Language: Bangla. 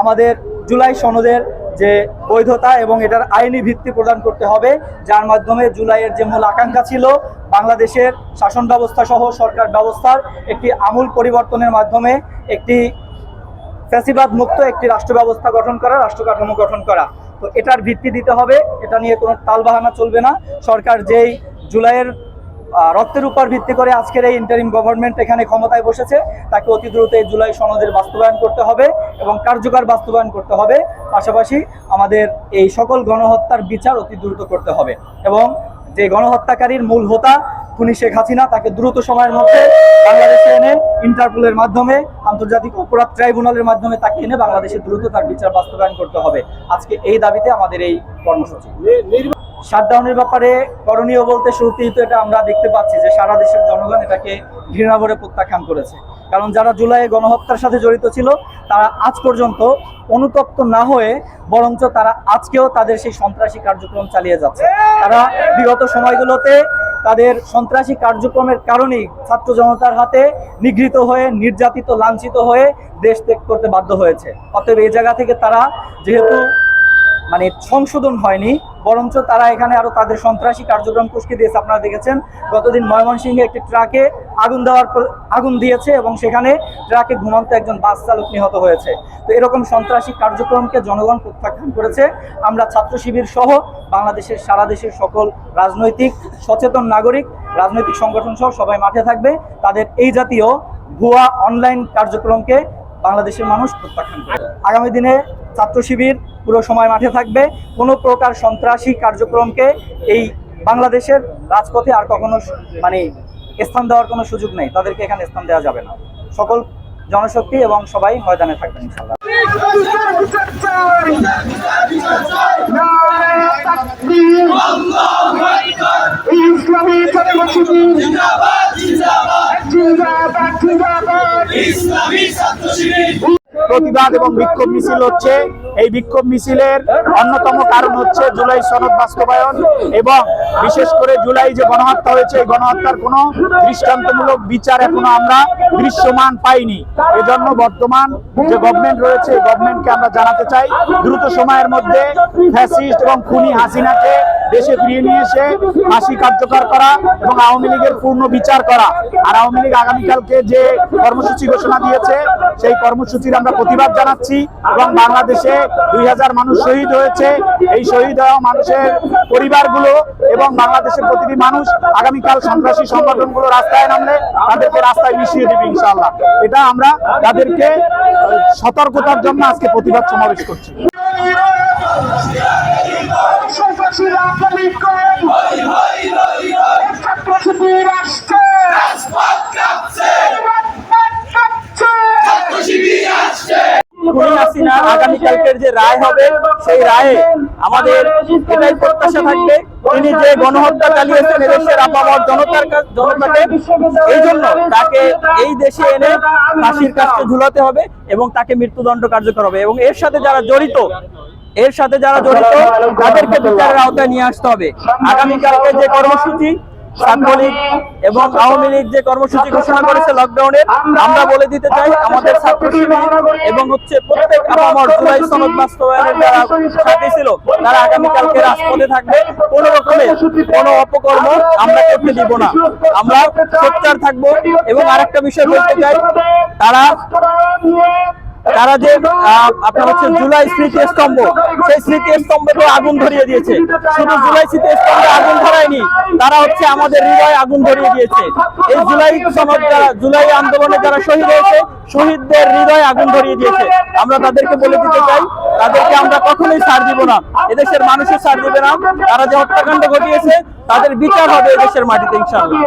আমাদের জুলাই সনদের যে বৈধতা এবং এটার আইনি ভিত্তি প্রদান করতে হবে, যার মাধ্যমে জুলাইয়ের যে মূল আকাঙ্ক্ষা ছিল, বাংলাদেশের শাসন ব্যবস্থা সহ সরকার ব্যবস্থার একটি আমূল পরিবর্তনের মাধ্যমে একটি ফ্যাসিবাদ মুক্ত একটি রাষ্ট্র ব্যবস্থা গঠন করা, রাষ্ট্র কাঠামো গঠন করা। তো এটার ভিত্তি দিতে হবে, এটা নিয়ে কোনো তালবাহানা চলবে না। সরকার যেই জুলাইয়ের রক্তের উপর ভিত্তি করে আজকের এই ইন্টারিম গভর্নমেন্ট এখানে ক্ষমতায় বসেছে। তাকে অতি দ্রুত এই জুলাই সনদের বাস্তবায়ন করতে হবে এবং কার্যকর বাস্তবায়ন করতে হবে। পাশাপাশি আমাদের এই সকল গণহত্যার বিচার অতি দ্রুত করতে হবে এবং যে গণহত্যাকারীর মূল হোতা খুনি শেখ হাসিনা, তাকে দ্রুত সময়ের মধ্যে বাংলাদেশে এনে ইন্টারপোলের মাধ্যমে, আন্তর্জাতিক অপরাধ ট্রাইব্যুনালের মাধ্যমে তাকে এনে বাংলাদেশে দ্রুত তার বিচার বাস্তবায়ন করতে হবে। আজকে এই দাবিতে আমাদের এই কর্মসূচি। শাটডাউনের ব্যাপারে করণীয় বলতে শুরুতেই তো এটা আমরা দেখতে পাচ্ছি যে সারা দেশের জনগণ এটাকে ঘৃণা ভরে প্রত্যাখ্যান করেছে। কারণ যারা জুলাই গণহত্যার সাথে জড়িত ছিল, তারা আজ পর্যন্ত অনুতপ্ত না হয়ে বরঞ্চ তারা আজকেও তাদের সেই সন্ত্রাসী কার্যক্রম চালিয়ে যাচ্ছে। তারা বিগত সময়গুলোতে তাদের সন্ত্রাসী কার্যক্রমের কারণেই ছাত্র জনতার হাতে নিগৃহীত হয়ে, নির্যাতিত, লাঞ্ছিত হয়ে দেশ ত্যাগ করতে বাধ্য হয়েছে। অতএব এই জায়গা থেকে তারা যেহেতু মানে সংশোধন হয়নি, বরঞ্চ তারা এখানে আরও তাদের সন্ত্রাসী কার্যক্রম কুচকে দিয়েছে, আপনারা দেখেছেন। গতদিন ময়মনসিংহে একটি ট্রাকে আগুন দেওয়ার আগুন দিয়েছে এবং সেখানে ট্রাকে ঘুমন্ত একজন বাস চালক নিহত হয়েছে। তো এরকম সন্ত্রাসী কার্যক্রমকে জনগণ প্রত্যাখ্যান করেছে। আমরা ছাত্র শিবির সহ বাংলাদেশের সারা দেশের সকল রাজনৈতিক সচেতন নাগরিক, রাজনৈতিক সংগঠন সহ সবাই মাঠে থাকবে। তাদের এই জাতীয় ভুয়া অনলাইন কার্যক্রমকে বাংলাদেশের মানুষ প্রত্যাখ্যান করে আগামী দিনে ছাত্র শিবির পুরো সময় মাঠে থাকবে। কোনো প্রকার সন্ত্রাসী কার্যক্রমকে এই বাংলাদেশের রাজপথে আর কখনো মানে স্থান দেওয়ার কোনো সুযোগ নেই। তাদেরকে এখানে স্থান দেওয়া যাবে না। সকল জনশক্তি এবং সবাই ময়দানে থাকবেন ইনশাল্লাহ প্রতিবাদ এবং বিক্ষোভ মিছিল হচ্ছে। এই বিক্ষোভ মিছিলের অন্যতম কারণ হচ্ছে জুলাই সনদ বাস্তবায়ন এবং বিশেষ করে জুলাই যে গণহত্যা হয়েছে, এই গণহত্যার কোনো দৃষ্টান্তমূলক বিচার এখনও আমরা দৃশ্যমান পাইনি। এজন্য বর্তমান যে গভর্নমেন্ট রয়েছে গভর্নমেন্টকে আমরা জানাতে চাই, দ্রুত সময়ের মধ্যে ফ্যাসিস্ট এবং খুনি হাসিনাকে দেশে ফিরিয়ে নিয়ে এসে ফাঁসি কার্যকর করা এবং আওয়ামী লীগের পূর্ণ বিচার করা। আর আওয়ামী লীগ আগামীকালকে যে কর্মসূচি ঘোষণা দিয়েছে, সেই কর্মসূচির আমরা প্রতিবাদ জানাচ্ছি এবং বাংলাদেশে দুই হাজার মানুষ শহীদ হয়েছে। এই শহীদ হওয়া মানুষের পরিবারগুলো এবং বাংলাদেশের প্রতিটি মানুষ আগামীকাল সন্ত্রাসী সংগঠনগুলো রাস্তায় নামলে তাদেরকে রাস্তায় মিশিয়ে দেবে ইনশাআল্লাহ। এটা আমরা তাদেরকে সতর্কতার জন্য আজকে প্রতিবাদ সমাবেশ করছি। আগামীকালকের যে রায় হবে সেই রায়ে আমাদের এটাই প্রত্যাশা থাকবে তিনি যে গণহত্যা চালিয়েছেন এদেশের আপামর জনতার জনতাকে এই জন্য তাকে এই দেশে এনে ফাঁসির কাজকে ঝুলাতে হবে এবং তাকে মৃত্যুদণ্ড কার্যকর হবে এবং এর সাথে যারা জড়িত এর সাথে যারা জড়িত, তাদেরকে বিচারের আওতায় নিয়ে আসতে হবে। আগামীকালকে যে কর্মসূচি ছাত্রলীগ এবং আওয়ামী লীগ যে কর্মসূচি ঘোষণা করেছে লকডাউনের আমরা বলে দিতে চাই, আমাদের ছাত্র এবং হচ্ছে প্রত্যেক আপামর জুলাই সনদ বাস্তবায়নের যারা সাথে ছিল, তারা আগামীকালকে রাজপথে থাকবে। কোন রকমের কোন অপকর্ম আমরা করতে দিব না। আমরা সোচ্চার থাকব এবং আরেকটা বিষয় বলতে চাই, তারা তারা যে আপনার হচ্ছে জুলাই স্মৃতি স্তম্ভ, সেই স্মৃতি স্তম্ভে তো আগুন ধরিয়ে দিয়েছে। শুধু জুলাই স্মৃতি স্তম্ভে আগুন ধরায়নি, তারা হচ্ছে আমাদের হৃদয়ে আগুন ধরিয়ে দিয়েছে। এই জুলাই সনদ যারা জুলাই আন্দোলনে যারা শহীদ হয়েছে, শহীদদের হৃদয়ে আগুন ধরিয়ে দিয়েছে। আমরা তাদেরকে বলে দিতে চাই, তাদেরকে আমরা কখনোই ছাড় দিব না। এদেশের মানুষও ছাড় দিবে না। তারা যে হত্যাকাণ্ড ঘটিয়েছে, তাদের বিচার হবে এদেশের মাটিতে, ইনশাআল্লাহ।